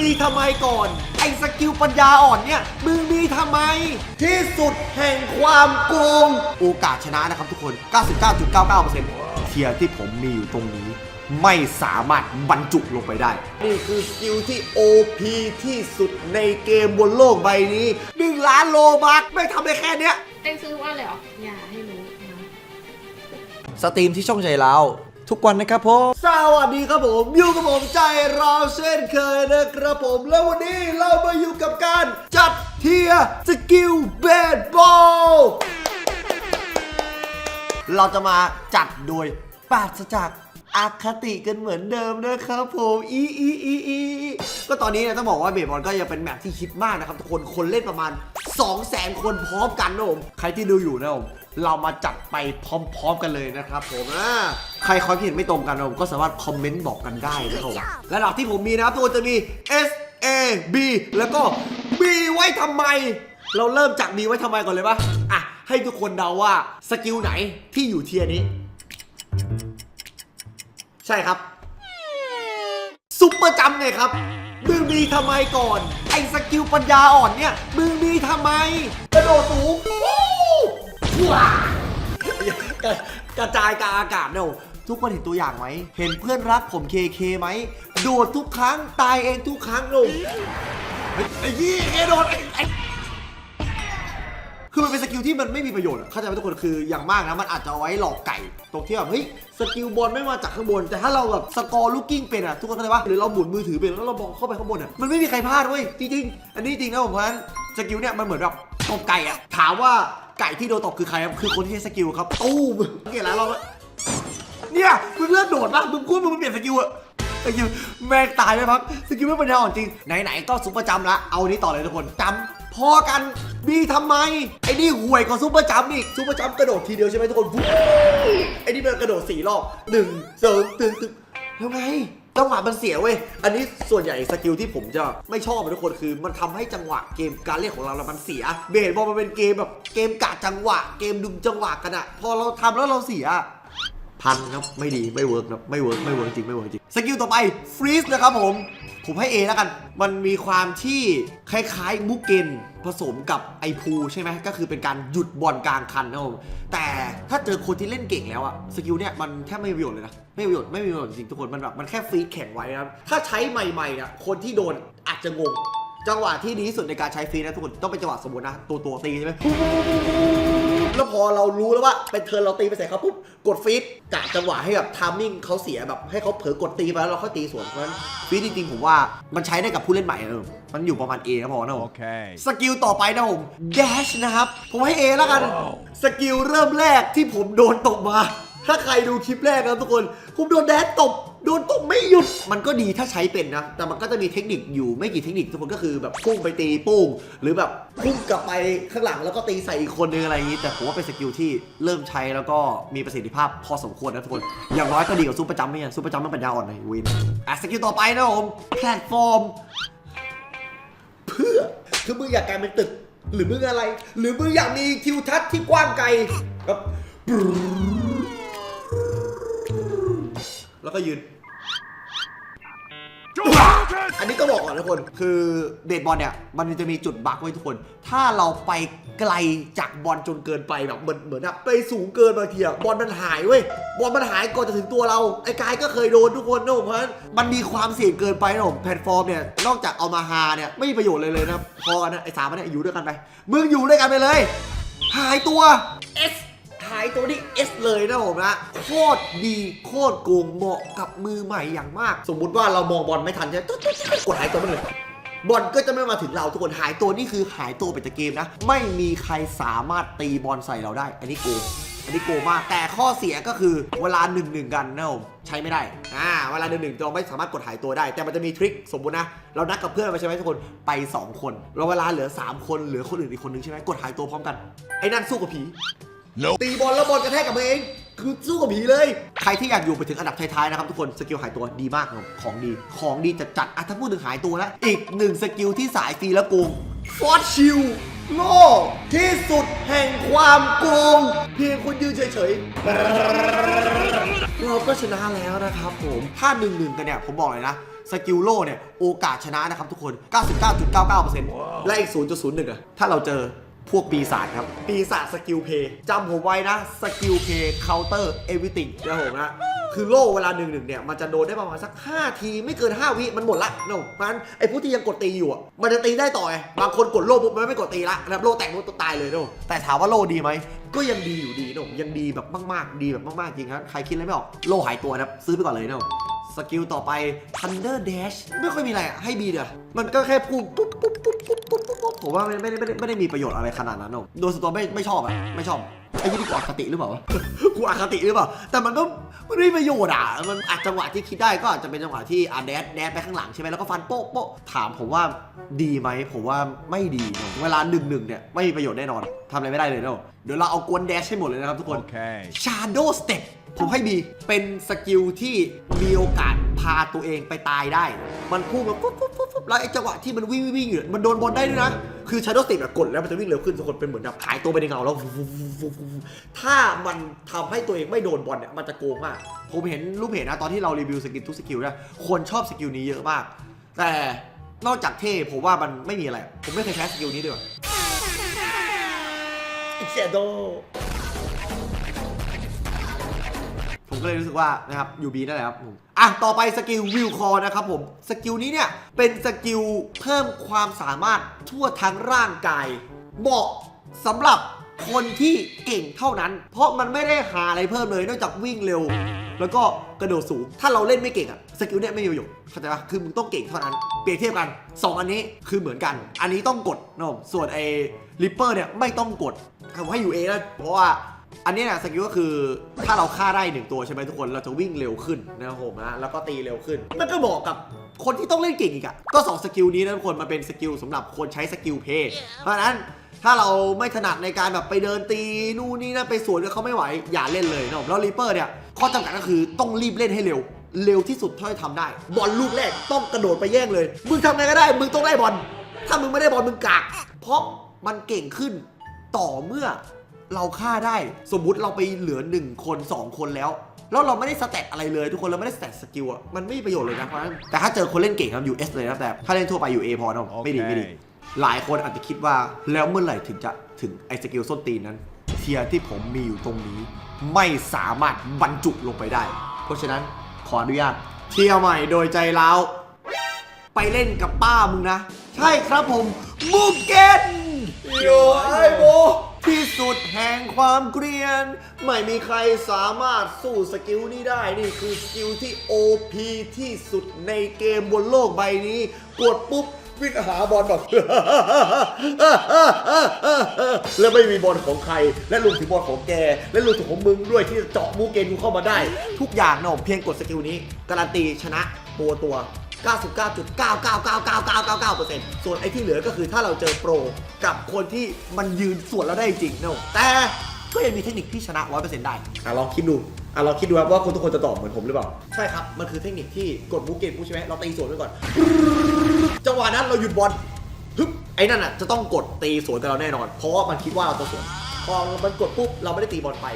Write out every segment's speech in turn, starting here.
มีทำไมก่อน ไอ้สกิลปัญญาอ่อนเนี่ย มึงมีทำไม ที่สุดแห่งความโกง โอกาสชนะนะครับทุกคน 99.99%เทียร์ที่ผมมีอยู่ตรงนี้ ไม่สามารถบรรจุลงไปได้ นี่คือสกิลที่ OP ที่สุดในเกมบนโลกใบนี้1ล้านโลบักไม่ทำได้แค่เนี้ย เต็งซื้อทุกวันเลยเหรอ อย่าให้รู้นะ สตรีมที่ช่องใจเรา ทุกวันนะครับผมสวัสดีครับผมอยู่กับผมใจเราเช่นเคยนะครับผมแล้ววันนี้เรามาอยู่กับการจัดเทียร์สกิลเบสบอลเราจะมาจัดโดยปราศจาก อาคติกันเหมือนเดิมนะครับผมอีอีอีอีก็ตอนนี้เนี่ยต้องบอกว่าเบสบอลก็ยังเป็นแมปที่ฮิตมากนะครับทุกคนคนเล่นประมาณ 2 0 0 0 0 0 คนพร้อมกันนะผมใครที่ดูอยู่นะผมเรามาจัดไปพร้อมๆกันเลยนะครับผมอ่าใครความคิดเห็นไม่ตรงกันนะผมก็สามารถคอมเมนต์บอกกันได้นะครับผมระดับที่ผมมีนะครับทุกคนจะมี S A B แล้วก็ B ไว้ทำไม เราเริ่มจาก B ไว้ทำไมก่อนเลยปะอะให้ทุกคนเดาว่าสกิลไหนที่อยู่เทียร์นี้ ใช่ครับซุปเปอร์จัมไงครับมึงมีทำไมก่อน ไอ้สกิลปัญญาอ่อนเนี่ยมึงมีทำไม กระโดดสูงว้ากระจายกาอากาศเนอะทุกคนเห็นตัวอย่างไหม เห็นเพื่อนรักผมเคเคไหม โดดทุกครั้ง ตายเองทุกครั้งลงไอ้ยี่เคโดดไอ้ คือมันเป็นสกิลที่มันไม่มีประโยชน์อะเข้าใจไหมทุกคนคืออย่างมากนะมันอาจจะเอาไว้หลอกไก่ตรงที่แบบเฮ้ยสกิลบอลไม่มาจากข้างบน แต่ถ้าเราแบบสกอร์ลูกกิ้งเป็นอะทุกคนเข้าใจปะหรือเราหมุนมือถือเป็นแล้วเรามองเข้าไปข้างบนอะมันไม่มีใครพลาดเว้ยจริงๆอันนี้จริงนะผมเพราะฉะนั้นสกิลเนี่ยมันเหมือนแบบตบไก่อะถามว่าไก่ที่โดนตบคือใครครับคือคนที่ใช้สกิลครับตู้มเกี่ยแล้วเราเนี่ยมึงเลือกโดดปะมึงกู้มึงเปลี่ยนสกิลอะสกิลแม่งตายไหมพักสกิลไม่เป็นแนวอ่อนจริงไหนๆก็ซุปเปอร์จัมละเอานี้ต่อเลยทุกคนจำ พอกันมีทำไม ไอ้นี่ห่วยกว่าซุปเปอร์จัมป์อีกซุปเปอร์จัมป์กระโดดทีเดียวใช่ไหมทุกคนวู้ไอ้นี่มันกระโดดสี่รอบหนึ่งสองตึงตึงแล้วไงจังหวะมันเสียเว้ย อันนี้ส่วนใหญ่สกิลที่ผมจะไม่ชอบอะทุกคนคือ มันทำให้จังหวะเกมการเล่นของเราแล้วมันเสีย เบสบอลมันเป็นเกมแบบเกมกะจังหวะ เกมดึงจังหวะกันอะพอเราทำแล้วเราเสียพันครับไม่ดีไม่เวิร์กครับไม่เวิร์กไม่เวิร์กจริงไม่เวิร์กจริงสกิลต่อไปฟรีสนะครับผม ผมให้ A แล้วกัน มันมีความที่คล้ายๆมุกเกนผสมกับไอพูใช่ไหมก็คือเป็นการหยุดบอลกลางคันนะครับผมแต่ถ้าเจอคนที่เล่นเก่งแล้วอะสกิลเนี่ยมันแทบไม่มีประโยชน์เลยนะ ไม่มีประโยชน์ไม่มีประโยชน์จริงทุกคนมันแบบมันแค่ฟรีดแข็งไว้นะครับถ้าใช้ใหม่ๆเนี่ยคนที่โดนอาจจะงง จังหวะที่ดีที่สุดในการใช้ฟรีดนะทุกคนต้องเป็นจังหวะสมมตินะ ตัวตัวตีใช่ไหมแล้วพอเรารู้แล้วว่าเป็นเทิร์นเราตีไปใส่เขาปุ๊บกดฟีดกะจังหวะให้แบบทามมิ่งเขาเสียแบบให้เขาเผลอกดตีไปแล้วเราค่อยตีสวนเพราะฉะนั้นฟีดจริงๆผมว่ามันใช้ได้กับผู้เล่นใหม่นะมันอยู่ประมาณ A ก็พอนะผม Okay. สกิลต่อไปนะผม dash นะครับ ผมให้ A แล้วกันสกิลเริ่มแรกที่ผมโดนตบมา ถ้าใครดูคลิปแรกนะทุกคนผมโดนแดชตบ โดนตบไม่หยุด มันก็ดีถ้าใช้เป็นนะ แต่มันก็จะมีเทคนิคอยู่ไม่กี่เทคนิคทุกคนก็คือแบบพุ่งไปตีโป้งหรือแบบพุ่งกลับไปข้างหลังแล้วก็ตีใส่อีกคนนึงอะไรอย่างนี้ แต่ผมว่าเป็นสกิลที่เริ่มใช้แล้วก็มีประสิทธิภาพพอสมควรนะทุกคน อย่างน้อยก็ดีกว่าซูเปอร์จัมป์ไม่ใช่ซูเปอร์จัมป์มันปัญญาอ่อนเลยวินอะสกิลต่อไปนะผมแพลตฟอร์ม เพื่อคือมึงอยากกลายเป็นตึก หรือมึงอะไร หรือมึงอยากมีทิวทัศน์ที่กว้างไกลครับ แล้วก็ยืน อันนี้ก็บอกก่อนทุกคน คือเบสบอลเนี่ย มันจะมีจุดบั๊กไว้ทุกคน ถ้าเราไปไกลจากบอลจนเกินไปแบบเหมือนเหมือนแบบไปสูงเกินบางทีอะบอลมันหายเว้ย บอลมันหายก่อนจะถึงตัวเรา ไอ้กายก็เคยโดนทุกคนนะผมเพราะฉะนั้นมันมีความเสี่ยงเกินไปนะผมแพลตฟอร์มเนี่ย นอกจากเอามาฮาเนี่ยไม่มีประโยชน์เลยเลยนะพอกันนะไอ้สามอันเนี่ยอยู่ด้วยกันไป มึงอยู่ด้วยกันไปเลย หายตัว S หายตัวนี้ S เลยนะผมนะโคตรดีโคตรโกงเหมาะกับมือใหม่อย่างมาก สมมุติว่าเรามองบอลไม่ทันใช่ไหมตุ๊ดตุ๊ดกดหายตัวไปเลยบอลก็จะไม่มาถึงเราทุกคนหายตัวนี่คือหายตัวไปจากเกมนะ ไม่มีใครสามารถตีบอลใส่เราได้ อันนี้โกงอันนี้โกงมากแต่ข้อเสียก็คือเวลาหนึ่งหนึ่งกันนะผมใช้ไม่ได้อ่าเวลาหนึ่งหนึ่งเราไม่สามารถกดหายตัวได้ แต่มันจะมีทริคสมมุตินะ เรานัดกับเพื่อนไปใช่ไหมทุกคนไป 2 คนเราเวลาเหลือ 3 คนเหลือคนอื่นอีกคนนึงใช่ไหมกดหายตัวพร้อมกันไอ้นั่นสู้กับผี ตีบอลแล้วบอลกระแทกกับมือเอง คือสู้กับผีเลย ใครที่อยากอยู่ไปถึงอันดับท้ายๆนะครับทุกคนสกิลหายตัวดีมากครับของดีของดีจัดจัดๆอะถ้าพูดถึงหายตัวแล้วอีกหนึ่งสกิลที่สายฟรีและโกงฟอสชิลโลกที่สุดแห่งความโกง เพียงคุณยืนเฉยๆ เราก็ชนะแล้วนะครับผมถ้าหนึ่งหนึ่งกันเนี่ย ผมบอกเลยนะ สกิลโล่เนี่ย โอกาสชนะนะครับทุกคน 99.99%และอีก 0.01อะถ้าเราเจอ พวกปีศาจครับ ปีศาจสกิลเพย์จำผมไว้นะ สกิลเพย์เคาน์เตอร์เอวิติงนะผมนะคือโล่เวลาหนึ่งหนึ่งเนี่ย มันจะโดนได้ประมาณสัก 5 ทีไม่เกิน 5 วิมันหมดละเนอะมันไอ้ผู้ที่ยังกดตีอยู่อะมันจะตีได้ต่อไงบางคนกดโล่ปุ๊บมันไม่กดตีละนะครับโล่แตกโล่ตายเลยเนอะแต่ถามว่าโล่ดีไหมก็ยังดีอยู่ดีเนอะยังดีแบบมากๆ ดีแบบมากๆจริงครับใครคิดอะไรไม่ออกโล่หายตัวนะครับซื้อไปก่อนเลยเนอะ สกิลต่อไป Thunder Dash ไม่ค่อยมีอะไรอะให้บีเดียวมันก็แค่พุ่งปุ๊บปุ๊บปุ๊บปุ๊บปุ๊บปุ๊บปุ๊บผมว่าไม่ไม่ได้ไม่ได้ไม่ได้มีประโยชน์อะไรขนาดนั้นเนอะโดยส่วนตัวไม่ไม่ชอบอะไม่ชอบไอ้ยี่นี่กูอคติหรือเปล่าวะ กูอคติหรือเปล่า แต่มันก็มันไม่มีประโยชน์อะ มันอาจจังหวะที่คิดได้ก็อาจจะเป็นจังหวะที่อะแดดแดดไปข้างหลังใช่ไหมแล้วก็ฟันโป๊ะโป๊ะถามผมว่าดีไหมผมว่าไม่ดีเนอะเวลาหนึ่งหนึ่งเนี่ยไม่มีประโยชน์แน่นอนทำอะไรไม่ได้เลยเนอะเดี๋ยวเราเอากวนแดชให้หมดเลยนะครับทุกคน Okay. Shadow Step ผมให้บีเป็นสกิลที่มีโอกาสพาตัวเองไปตายได้ มันพุ่งแบบปุ๊บปุ๊บปุ๊บปุ๊บแล้วไอ้จังหวะที่มันวิ่งวิ่งอยู่เนี่ยมันโดนบอลได้ด้วยนะ คือ Shadow Step แบบกดแล้วมันจะวิ่งเร็วขึ้นทุกคนเป็นเหมือนแบบหายตัวไปในเงาแล้วฟุบฟุบฟุบฟุบฟุบถ้ามันทำให้ตัวเองไม่โดนบอลเนี่ยมันจะโกงมาก ผมเห็นรูปเห็นนะตอนที่เรารีวิวสกิลทุกสกิลนะคนชอบสกิลนี้เยอะมาก แต่นอกจากเท่ผมว่ามันไม่มีอะไร ผมไม่เคยใช้สกิลนี้ด้วยเชโด ผมก็เลยรู้สึกว่านะครับอยู่บีนั่นแหละครับผมอะต่อไปสกิลวิวคอนะครับผมสกิลนี้เนี่ยเป็นสกิลเพิ่มความสามารถทั่วทั้งร่างกายเหมาะสำหรับคนที่เก่งเท่านั้น เพราะมันไม่ได้หาอะไรเพิ่มเลยนอกจากวิ่งเร็ว แล้วก็กระโดดสูง ถ้าเราเล่นไม่เก่งอะสกิลเนี่ยไม่มีประโยชน์เข้าใจปะคือมึงต้องเก่งเท่านั้น เปรียบเทียบกัน 2 อันนี้คือเหมือนกัน อันนี้ต้องกดนะผมส่วนไอ้ลิปเปอร์เนี่ยไม่ต้องกดผมให้อยู่เองนะเพราะว่า อันนี้นะสกิลก็คือถ้าเราฆ่าได้หนึ่งตัวใช่ไหมทุกคนเราจะวิ่งเร็วขึ้นนะครับผมนะแล้วก็ตีเร็วขึ้น มันก็เหมาะกับคนที่ต้องเล่นเก่งอีกอะก็สองสกิลนี้นะทุกคนมันเป็นสกิลสำหรับคนใช้สกิลเพย์เพราะฉะนั้นถ้าเราไม่ถนัดในการแบบไปเดินตีนู่นนี่นั่นไปสวนกับเขาไม่ไหวอย่าเล่นเลยนะครับแล้วรีเปอร์เนี่ยข้อจำกัดก็คือต้องรีบเล่นให้เร็ว เร็วที่สุดเท่าที่ทำได้ บอลลูกแรกต้องกระโดดไปแย่งเลย มึงทำไงก็ได้ มึงต้องได้บอลถ้ามึงไม่ได้บอลมึงกากเพราะมันเก่งขึ้นต่อเมื่อ เราฆ่าได้ สมมุติเราไปเหลือ 1 คน 2 คนแล้ว แล้วเราไม่ได้สแตทอะไรเลย ทุกคนเราไม่ได้สแตทสกิลอะมันไม่มีประโยชน์เลยนะเพราะฉะนั้นแต่ถ้าเจอคนเล่นเก่งครับ US เลยนะแต่ถ้าเล่นทั่วไปอยู่ A พอนะไม่ดีไม่ดี หลายคนอาจจะคิดว่าแล้วเมื่อไหร่ถึงจะถึงไอ้สกิลส้นตีนนั้น เทียร์ที่ผมมีอยู่ตรงนี้ ไม่สามารถบรรจุลงไปได้ เพราะฉะนั้นขออนุญาตเทียร์ใหม่โดยใจร้าวไปเล่นกับป้ามึงนะ ใช่ครับผมมูเกนโยไอโบ ที่สุดแห่งความเกรียน ไม่มีใครสามารถสู้สกิลนี้ได้ นี่คือสกิลที่ OP ที่สุดในเกมบนโลกใบนี้ กดปุ๊บวิ่งหาบอลแบบ แล้วไม่มีบอลของใคร และรวมถึงบอลของแก และรวมถึงของมึงด้วยที่จะเจาะมูเกนกูเข้ามาได้ ทุกอย่างนะผมเพียงกดสกิลนี้ การันตีชนะตัวตัว 99.9999999%ส่วนไอ้ที่เหลือก็คือถ้าเราเจอโปรกับคนที่มันยืนส่วนเราได้จริงนะแต่ก็ยังมีเทคนิคที่ชนะ 100%ได้ อะลองคิดดู อะลองคิดดูครับว่าคนทุกคนจะตอบเหมือนผมหรือเปล่า ใช่ครับ มันคือเทคนิคที่กดมูเกนกูใช่ไหมเราตีสวนไปก่อน จังหวะนั้นเราหยุดบอลฮึบไอ้นั่นอะจะต้องกดตีสวนกับเราแน่นอน เพราะว่ามันคิดว่าเราจะสวน พอมันกดปุ๊บเราไม่ได้ตีบอลไป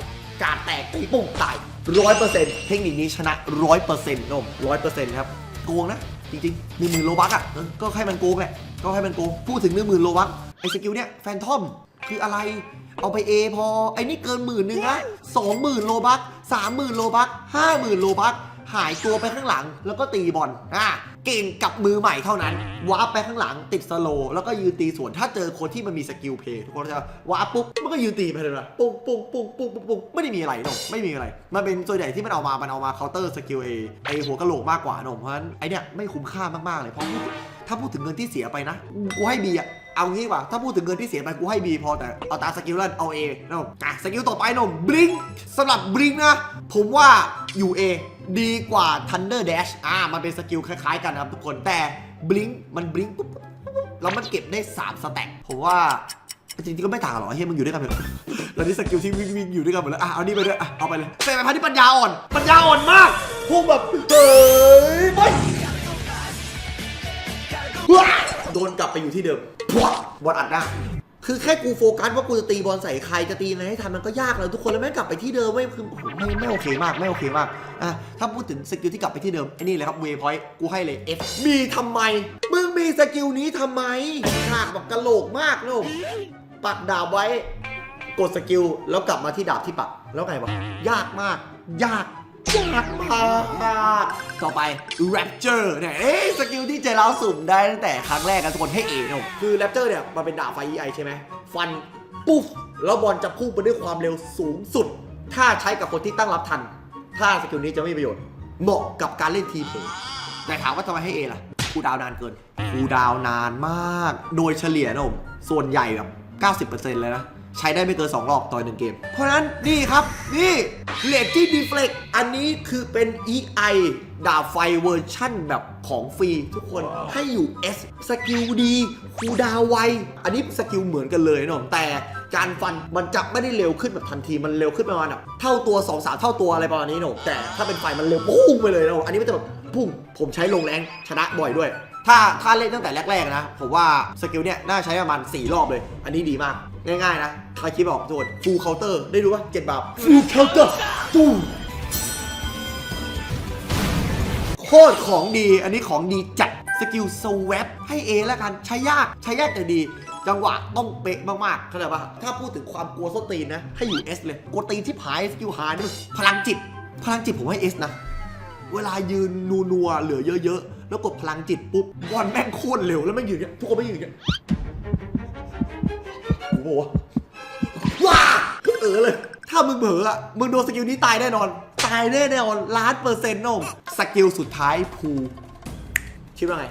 การแตกตีปุ๊บตายร้อยเปอร์เซ็นต์เทคนิคนี้ชนะร้อยเปอร์เซ็นต์นมร้อยเปอร์เซ็นต์ครับโกงนะ จริงๆหนึ่งหมื่นโลบักอะเออก็ให้มันโกงแหละก็ให้มันโกงพูดถึงหนึ่งหมื่นโลบักไอ้สกิลเนี้ยแฟนทอมคืออะไรเอาไป A พอไอ้นี่เกินหมื่นหนึ่งนะสองหมื่นโลบักสามหมื่นโลบักห้าหมื่นโลบักหายตัวไปข้างหลังแล้วก็ตีบอลอะ เก่งกับมือใหม่เท่านั้นวาร์ปไปข้างหลังติดสโลว์แล้วก็ยืนตีสวนถ้าเจอคนที่มันมีสกิลเพย์ทุกคนจะวาร์ปปุ๊บมันก็ยืนตีไปเลยนะปุ้งปุ้งปุ้งปุ้งปุ้งปุ้งไม่ได้มีอะไรหนมไม่มีอะไร มันเป็นส่วนใหญ่ที่มันเอามามันเอามาเคาน์เตอร์สกิลเอไอหัวกะโหลกมากกว่าหนมเพราะฉะนั้นไอเนี้ยไม่คุ้มค่ามากๆเลยเพราะถ้าพูดถึงเงินที่เสียไปนะกูให้บีอะเอางี้ว่าถ้าพูดถึงเงินที่เสียไปกูให้บีพอแต่เอาตามสกิลแล้วเอาเอนะผมอะสกิลต่อไปนมบลิงสำหรับบลิงนะ ผมว่าอยู่ A ดีกว่า Thunder Dash อ่า มันเป็นสกิลคล้ายๆกันนะครับทุกคน แต่บลิงมันบลิงปุ๊บแล้วมันเก็บได้ 3 สแต็กผมว่า จริงๆ ก็ไม่ต่างหรอกเฮ้ยมึงอยู่ด้วยกันเลยตอนนี้สกิลที่วิ่งวิ่งอยู่ด้วยกันหมดแล้ว อะ เอานี่ไปด้วยอะเอาไปเลยเป็นพันธุ์ที่ปัญญาอ่อน ปัญญาอ่อนมากพวกแบบเฮ้ยไปโดนกลับไปอยู่ที่เดิมพวกบอลอัดหน้า คือแค่กูโฟกัสว่ากูจะตีบอลใส่ใครจะตีอะไรให้ทันมันก็ยากแล้วทุกคนแล้วแม่งกลับไปที่เดิมไม่คือโอ้โหไม่ไม่โอเคมากไม่โอเคมากอะถ้าพูดถึงสกิลที่กลับไปที่เดิมไอ้นี่เลยครับเวพอยต์กูให้เลย F มีทำไม มึงมีสกิลนี้ทำไมฉากแบบกะโหลกมากนะผมปักดาบไว้ กดสกิลแล้วกลับมาที่ดาบที่ปักแล้วไงวะยากมาก ยาก ยากมากต่อไป Rapture เนี่ยเอ๊ะสกิลที่เจเราสุ่มได้ตั้งแต่ครั้งแรกกันทุกคนให้เอกนะผมคือ Rapture เนี่ยมันเป็นดาบไฟ EI ใช่ไหมฟันปุ๊บแล้วบอลจะพุ่งไปด้วยความเร็วสูงสุด ถ้าใช้กับคนที่ตั้งรับทัน ถ้าสกิลนี้จะไม่มีประโยชน์ เหมาะกับการเล่นทีมเพลย์แต่ถามว่าทำไมให้เอล่ะคูดาวนานเกินคูดาวน์นานมาก โดยเฉลี่ยนะผมส่วนใหญ่แบบ 90%เลยนะ ใช้ได้ไม่เกิน2รอบต่อหนึ่งเกม เพราะฉะนั้นนี่ครับนี่เลดที่ดีเฟล็กอันนี้คือเป็น EI ดาบไฟเวอร์ชั่นแบบของฟรีทุกคนให้อยู่ S สกิลดีคูดาวไว อันนี้สกิลเหมือนกันเลยนะแต่การฟันมันจะไม่ได้เร็วขึ้นแบบทันทีมันเร็วขึ้นประมาณแบบเท่าตัว 2 3 เท่าตัวอะไรประมาณนี้นะแต่ถ้าเป็นไฟมันเร็วพุ่งไปเลยนะอันนี้มันจะแบบพุ่งผมใช้ลงแรงชนะบ่อยด้วยถ้าถ้าเล่นตั้งแต่แรก ๆ นะ ผมว่าสกิลเนี่ย น่าใช้ประมาณ 4 รอบเลย อันนี้ดีมาก ง่ายๆนะใครคิดไม่ออกโทษฟูลเคาน์เตอร์ได้ดูว่าเจ็ดบาทฟูลเคาน์เตอร์ตู้โคตรของดี อันนี้ของดีจัดสกิลสว p ให้ A แล้วกัน ใช้ยากใช้ยากแต่ดี จังหวะต้องเป๊ะมากๆเข้าใจปะถ้าพูดถึงความกลัวส้นตีนนะ ให้อยู่ S เลยกลัวตีนที่ผายสกิลหายนี่มันพลังจิต พลังจิตผมให้ S นะ เวลายืนนัวนัวๆเหลือเยอะ ๆ แล้วกดพลังจิตปุ๊บบอลแม่งโคตรเร็วแล้วแม่งยืนอย่างเงี้ยทุกคนไม่งยืนอย่างเงี้ย โอ้โหว้าเออเลย ถ้ามึงเผลออะมึงโดนสกิลนี้ตายแน่นอน ตายแน่แน่นอนล้านเปอร์เซ็นต์น้องสกิลสุดท้ายภูคิดว่าไง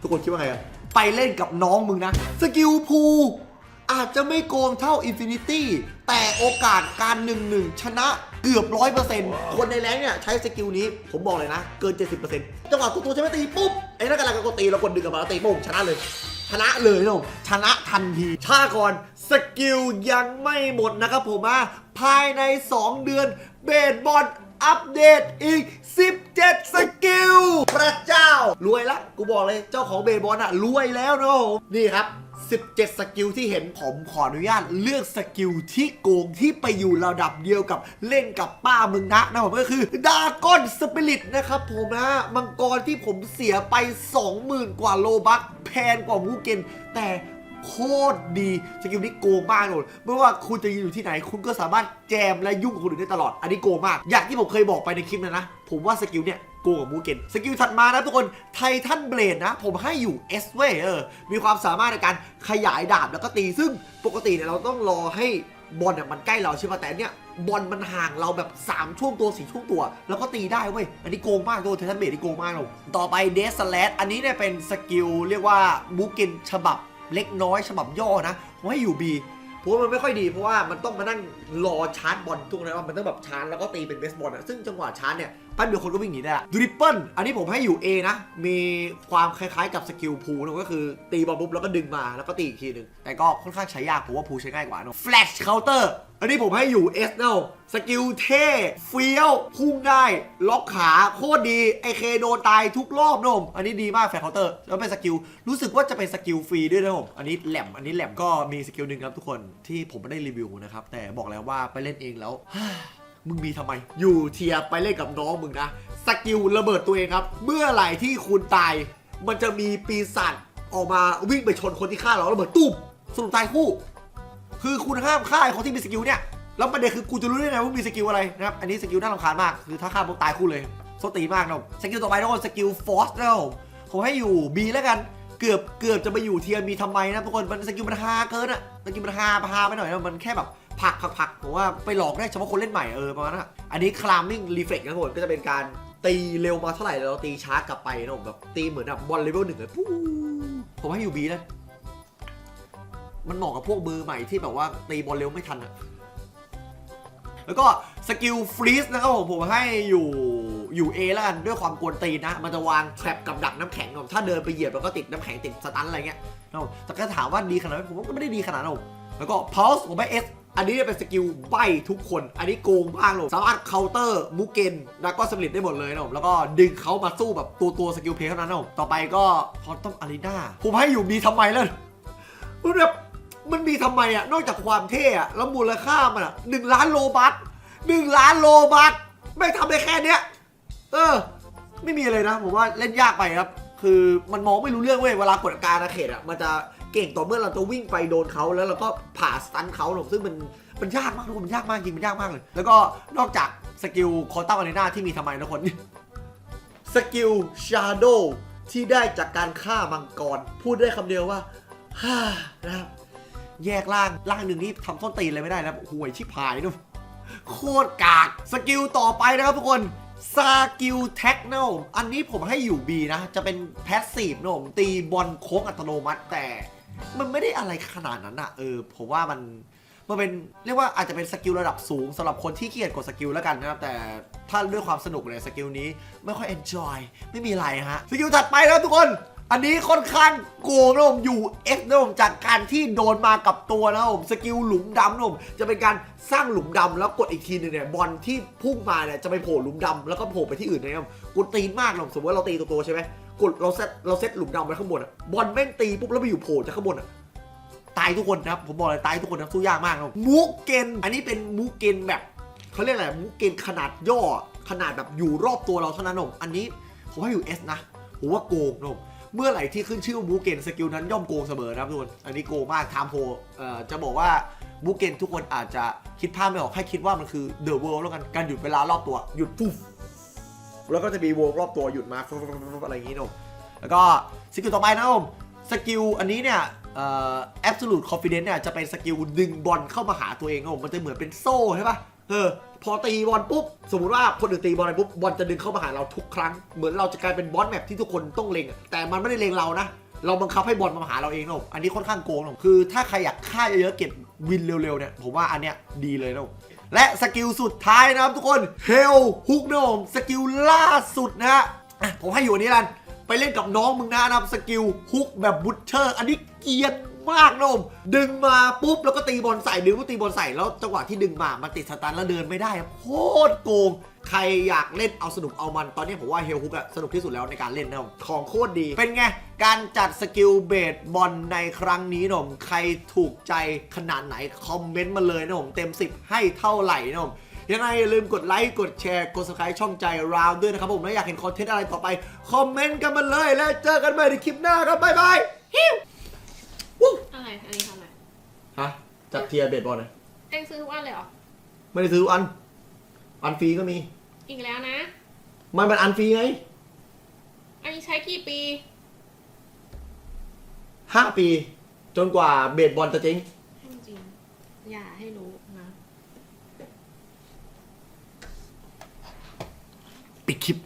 ทุกคนคิดว่าไงอะไปเล่นกับน้องมึงนะ สกิลภูอาจจะไม่โกงเท่าอินฟินิตี้แต่โอกาสการหนึ่งหนึ่งชนะเกือบร้อยเปอร์เซ็นต์คนในแรงเนี่ยใช้สกิลนี้ผมบอกเลยนะ เกิน 70%จังหวะตัวตัวใช่ไหมตีปุ๊บ ไอ้นั่นกำลังกดตีเรากดดึงกลับมาแล้วตีปุ๊บชนะเลย ชนะเลยนะผมชนะทันทีชาก่อนสกิลยังไม่หมดนะครับผมอะภายใน 2 เดือนเบสบอลอัปเดตอีก 17 สกิล พระเจ้า รวยละ กูบอกเลย เจ้าของเบสบอลอะรวยแล้วนะผมนี่ครับ 17 สกิลที่เห็นผมขออนุญาตเลือกสกิลที่โกงที่ไปอยู่ระดับเดียวกับเล่นกับป้ามึงนะนะผมก็คือดาก้อนสปิริตนะครับผมนะมังกรที่ผมเสียไป 20,000 กว่าโลบัคแพงกว่าวูเกนแต่โคตรดีสกิลนี้โกงมากเลยไม่ว่าคุณจะยืนอยู่ที่ไหน คุณก็สามารถแจมและยุ่งกับคนอื่นได้ตลอด อันนี้โกงมาก อย่างที่ผมเคยบอกไปในคลิปนะนะ ผมว่าสกิลเนี่ย โกกับมูเกนสกิลถัดมานะทุกคนไททันเบลดนะ ผมให้อยู่ S เว้ยเออมีความสามารถในการขยายดาบแล้วก็ตี ซึ่งปกติเนี่ยเราต้องรอให้บอลเนี่ยมันใกล้เราใช่ไหมแต่เนี่ยบอลมันห่างเราแบบ 3 ช่วงตัว 4 ช่วงตัว แล้วก็ตีได้เว้ย อันนี้โกงมากตัวไททันเบลดนี่โกงมากเลยต่อไปเดสแลดอันนี้เนี่ยเป็นสกิลเรียกว่ามูเกนฉบับเล็กน้อย ฉบับย่อนะผมให้อยู่ B เพราะมันไม่ค่อยดีเพราะว่ามันต้องมานั่งรอชาร์จบอลทุกนะว่ามันต้องแบบชาร์จแล้วก็ตีเป็นเบสบอลอะซึ่งจังหวะชาร์จเนี่ย แป๊บเดียวคนก็วิ่งหนีได้ละดูริปเปิลอันนี้ผมให้อยู่ A นะ มีความคล้ายๆกับสกิลพูนะก็คือตีบอลปุ๊บแล้วก็ดึงมาแล้วก็ตีอีกทีหนึ่งแต่ก็ค่อนข้างใช้ยากผมว่าพูใช้ง่ายกว่าเนอะ Flash Counter อันนี้ผมให้อยู่ S เนาะสกิลเท่เฟี้ยวพุ่งได้ ล็อกขาโคตรดีไอเคโดนตายทุกรอบนมอันนี้ดีมากแฟร์เคาน์เตอร์แล้วเป็นสกิลรู้สึกว่าจะเป็นสกิลฟรีด้วยนะผมอันนี้แหลมอันนี้แหลมก็มีสกิลหนึ่งครับทุกคนที่ผมไม่ได้รีวิวนะครับแต่บอกแล้วว่าไปเล่นเองแล้ว มึงมีทำไม อยู่เทียร์ไปเล่นกับน้องมึงนะสกิลระเบิดตัวเองครับ เมื่อไหร่ที่คุณตาย มันจะมีปีศาจออกมาวิ่งไปชนคนที่ฆ่าเราระเบิดตุ้มสรุปตายคู่ คือคุณห้ามฆ่าไอ้คนที่มีสกิลเนี่ยแล้วประเด็นคือกูจะรู้ได้ไงว่ามีสกิลอะไรนะครับอันนี้สกิลน่ารำคาญมากคือถ้าฆ่าปุ๊บตายคู่เลยโซตีมากนะสกิลต่อไปทุกคนสกิลฟอสนะผมผมให้อยู่ B แล้วกัน เกือบเกือบจะไปอยู่เทียมีทำไมนะทุกคนมันสกิลมันฮาเกินอะสกิลมันฮาพาไปหน่อยนะมันแค่แบบผักผักผักผมว่าไปหลอกได้เฉพาะคนเล่นใหม่เออประมาณนั้นอันนี้คลามมิ่งรีเฟกนะทุกคนก็จะเป็นการตีเร็วมาเท่าไหร่เราตีช้ากลับไปนะผมแบบตีเหมือนแบบบอลเลเวลหนึ่งเลยปุ๊บผมให้อยู่ B นะมันเหมาะกับพวกมือใหม่ที่แบบว่าตีบอลเร็วไม่ทันอะแล้วก็สกิลฟรีซนะครับผมผมให้อยู่ อยู่ A แล้วกันด้วยความกวนตีนนะ มันจะวางแทรปกับดักน้ำแข็งผมถ้าเดินไปเหยียบแล้วก็ติดน้ำแข็งติดสตันอะไรเงี้ยนะแต่ก็ถามว่าดีขนาดไหนผมว่าก็ไม่ได้ดีขนาดนั้นแล้วก็พาวส์ผมให้ S อันนี้เป็นสกิลใบทุกคน อันนี้โกงมากเลยสามารถเคาน์เตอร์มูเกนแล้วก็สปริตได้หมดเลยนะผมแล้วก็ดึงเขามาสู้แบบตัวตัวสกิลเพลย์เท่านั้นนะผมต่อไปก็พอต้องอารีนาผมให้อยู่ B ทำไมล่ะมันแบบมันมีทำไมอะนอกจากความเท่อะแล้วมูลค่ามันอะหนึ่งล้านโลบัคหนึ่งล้านโลบัคไม่ทำได้แค่เนี้ย เออ ไม่มีอะไรนะผมว่าเล่นยากไปครับ คือมันมองไม่รู้เรื่องเว้ยเวลากดการอาเขตอะมันจะเก่งต่อเมื่อเราจะวิ่งไปโดนเขาแล้วเราก็ผ่าสตันเขาหรอกซึ่งมันมันยากมากทุกคนมันยากมากจริงมันยากมากเลย แล้วก็นอกจากสกิลคอตัมอารีนาที่มีทำไมนะคนสกิลชาโดที่ได้จากการฆ่ามังกร พูดได้คำเดียวว่าฮ่านะครับแยกล่างล่างหนึ่งนี่ทำต้นตีนเลยไม่ได้นะห่วยชิบหายนู่นโคตรกาก สกิลต่อไปนะครับทุกคน สกิลแท็กโนอันนี้ผมให้อยู่ B นะ จะเป็นแพสซีฟนะผมตีบอลโค้งอัตโนมัติแต่ มันไม่ได้อะไรขนาดนั้นอะเออ ผมว่ามันมันเป็นเรียกว่าอาจจะเป็นสกิลระดับสูงสำหรับคนที่เกียดกดสกิลแล้วกันนะครับ แต่ถ้าด้วยความสนุกเลยสกิลนี้ไม่ค่อยเอนจอยไม่มีอะไรฮะ สกิลถัดไปแล้วทุกคน อันนี้ค่อนข้างโกงนะผมอยู่ F นะผมจากการที่โดนมากับตัวนะผมสกิลหลุมดำนะผมจะเป็นการสร้างหลุมดำแล้วกดอีกทีหนึงเนี่ยบอลที่พุ่งมาเนี่ยจะไปโผล่หลุมดำแล้วก็โผล่ไปที่อื่นนะครับกดตีนมากนะผมสมมติว่าเราตีตัวๆใช่ไหมกดเราเซตเราเซตหลุมดำไว้ข้างบนอะบอลแม่งตีปุ๊บแล้วไปอยู่โผล่จากข้างบนอะตายทุกคนนะครับผมบอกเลยตายทุกคนนะสู้ยากมากนะมูเกนอันนี้เป็นมูเกนแบบเขาเรียกอะไรมูเกนขนาดย่อขนาดแบบอยู่รอบตัวเราเท่านั้นนะผมอันนี้ผมว่าอยู่ S นะผมว่าโกงนะผม เมื่อไหร่ที่ขึ้นชื่อว่ามูเกนสกิลนั้นย่อมโกงเสมอนะครับทุกคนอันนี้โกงมากไทม์โพจะบอกว่ามูเกนทุกคนอาจจะคิดภาพไม่ออกให้คิดว่ามันคือเดอะเวิลด์แล้วกันการหยุดเวลารอบตัวหยุดปุ๊บแล้วก็จะมีวงรอบตัวหยุดมาอะไรอย่างงี้นะผมแล้วก็สกิลต่อไปนะครับผมสกิลอันนี้เนี่ยเอ่อ absolute confidence เนี่ยจะเป็นสกิลดึงบอลเข้ามาหาตัวเองครับผมมันจะเหมือนเป็นโซ่ใช่ปะ เออ พอตีบอลปุ๊บ สมมติว่าคนอื่นตีบอลไปปุ๊บบอลจะดึงเข้ามาหาเราทุกครั้ง เหมือนเราจะกลายเป็นบอสแมปที่ทุกคนต้องเล็งอะแต่มันไม่ได้เล็งเรานะ เราบังคับให้บอลมาหาเราเองนะผมอันนี้ค่อนข้างโกงนะผมคือถ้าใครอยากฆ่าเยอะๆเก็บวินเร็วๆเนี่ย ผมว่าอันเนี้ยดีเลยนะผมและสกิลสุดท้ายนะครับทุกคน เฮลฮุกนะผมสกิลล่าสุดนะฮะอะผมให้อยู่อันนี้กัน ไปเล่นกับน้องมึงนะนะครับสกิลฮุกแบบบุชเชอร์ อันนี้เกียน มากนะผมดึงมาปุ๊บแล้วก็ตีบอลใส่ดึงก็ตีบอลใส่แล้วจังหวะที่ดึงมามันติดสตันแล้วเดินไม่ได้ครับโคตรโกง ใครอยากเล่นเอาสนุกเอามันตอนนี้ผมว่าเฮลฮุกอะสนุกที่สุดแล้วในการเล่นนะผมของโคตรดีเป็นไง การจัดสกิลเบสบอลในครั้งนี้นะผมใครถูกใจขนาดไหนคอมเมนต์มาเลยนะผมเต็ม 10 ให้เท่าไหร่นะผมยังไงอย่าลืมกดไลค์ กดแชร์ กด subscribe ช่องใจราวด้วยนะครับผม และอยากเห็นคอนเทนต์อะไรต่อไป คอมเมนต์กันมาเลย แล้วเจอกันใหม่ในคลิปหน้าครับ บ๊ายบายฮิว อะไร อันนี้ทำอะไร ฮะจัดเทียร์เบสบอลนะเอ็งซื้อทุกอันเลยเหรอ ไม่ได้ซื้ออัน อันฟรีก็มี อีกแล้วนะ มันเป็นอันฟรีไงอันนี้ใช้กี่ปี5ปี จนกว่าเบสบอลจะเจ๊งให้จริงอย่าให้รู้นะ ปิดคลิป